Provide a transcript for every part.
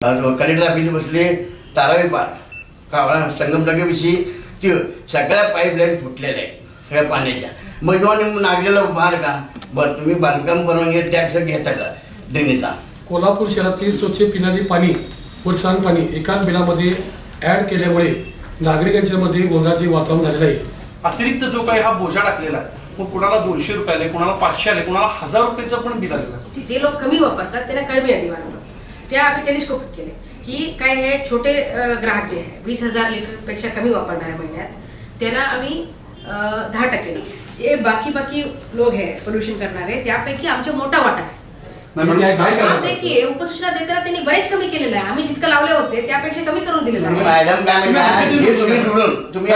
Collector office बसले तारावी पार कावळा संगमटाकेविषयी ते सगळ्या पाईपलाईन फुटलेल्या आहेत सगळ्या पाण्याच्या मग जेव्हा नागलेला भार का बरं तुम्ही बांधकाम परवानगी टॅक्स घेता का ड्रेनेजचा कोल्हापूर शहरातील स्वच्छ पिणारे पाणी व सांडपाणी एकाच बिलामध्ये ऍड केल्यामुळे नागरिकांच्या मध्ये गोंधळाचे वातावरण झालेलं आहे अतिरिक्त जो काही हा बोजा टाकलेला आहे मग कुणाला दोनशे रुपये आले कुणाला पाचशे आले कुणाला हजार रुपयाचं पण बिल आलेलं जे लोक कमी वापरतात त्यांना कमी आधी वाढवलं त्या आम्ही टेलिस्कोप केले. की काय हे छोटे ग्राहक जे आहे वीस हजार लिटरपेक्षा कमी वापरणाऱ्या महिन्यात त्यांना आम्ही दहा टक्के जे बाकी बाकी लोक आहे पोल्युशन करणारे त्यापैकी आमचा मोठा वाटा आहे. म्हणजे? देखिए उपसूचना देताना त्यांनी बरेच कमी केलेलं आहे. आम्ही जितकं लावले होते त्यापेक्षा कमी करून दिलेलं आहे. मॅडम हे तुम्ही तुम्ही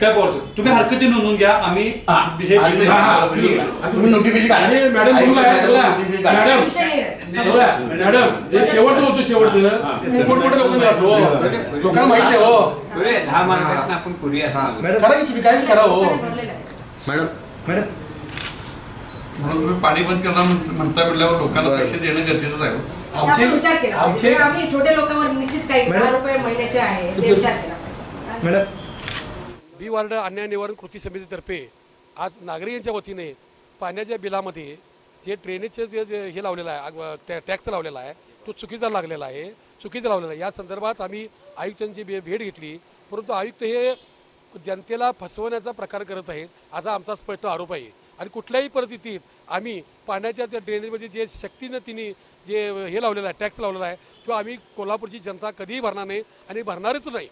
काय पॉवर तुम्ही हरकती नोंदवून घ्या आम्ही हा, हे हा, हा. तुम्ही काढा. मॅडम ऐका, बोलू काय? मॅडम, बोला. notification काढा. मॅडम. विषय नाही मॅडम हे शेवटचं होतं शेवटचं लोकांना असतो लोकांना माहिती आहे हो बरे, दहा मार्कात आपण. करा की तुम्ही काय करा हो भरलेलं आहे. मॅडम म्हणून तुम्ही पाणी बंद करणार म्हण- म्हणता म्हटल्यावर लोकांना पैसे देणं गरजेचंच आहे हो. आपण विचार केला आमचे म्हणजे आम्ही छोट्या लोकांवर निश्चित काही दहा रुपये महिन्याचे आहे ते विचार केला पाहिजे. मॅडम बी वार्ड अन्याय निवारण कृती समितीतर्फे आज नागरिकांच्या वतीने पाण्याच्या बिलामध्ये जे ड्रेनेजचे जे जे हे लावलेलं आहे टॅ- टॅक्स लावलेला आहे तो चुकीचा लागलेला आहे चुकीचा लावलेला आहे. या संदर्भात आम्ही आयुक्तांची भे- भेट घेतली. परंतु आयुक्त हे जनतेला फसवण्याचा प्रकार करत आहेत असा आमचा स्पष्ट आरोप आहे. आणि कुठल्याही परिस्थितीत आम्ही पाण्याच्या त्या ड्रेनेजमध्ये जे शक्तीनं तिने जे हे लावलेलं आहे टॅक्स लावलेला आहे तो आम्ही कोल्हापूरची जनता कधीही भरणार नाही आणि भरणारच नाही.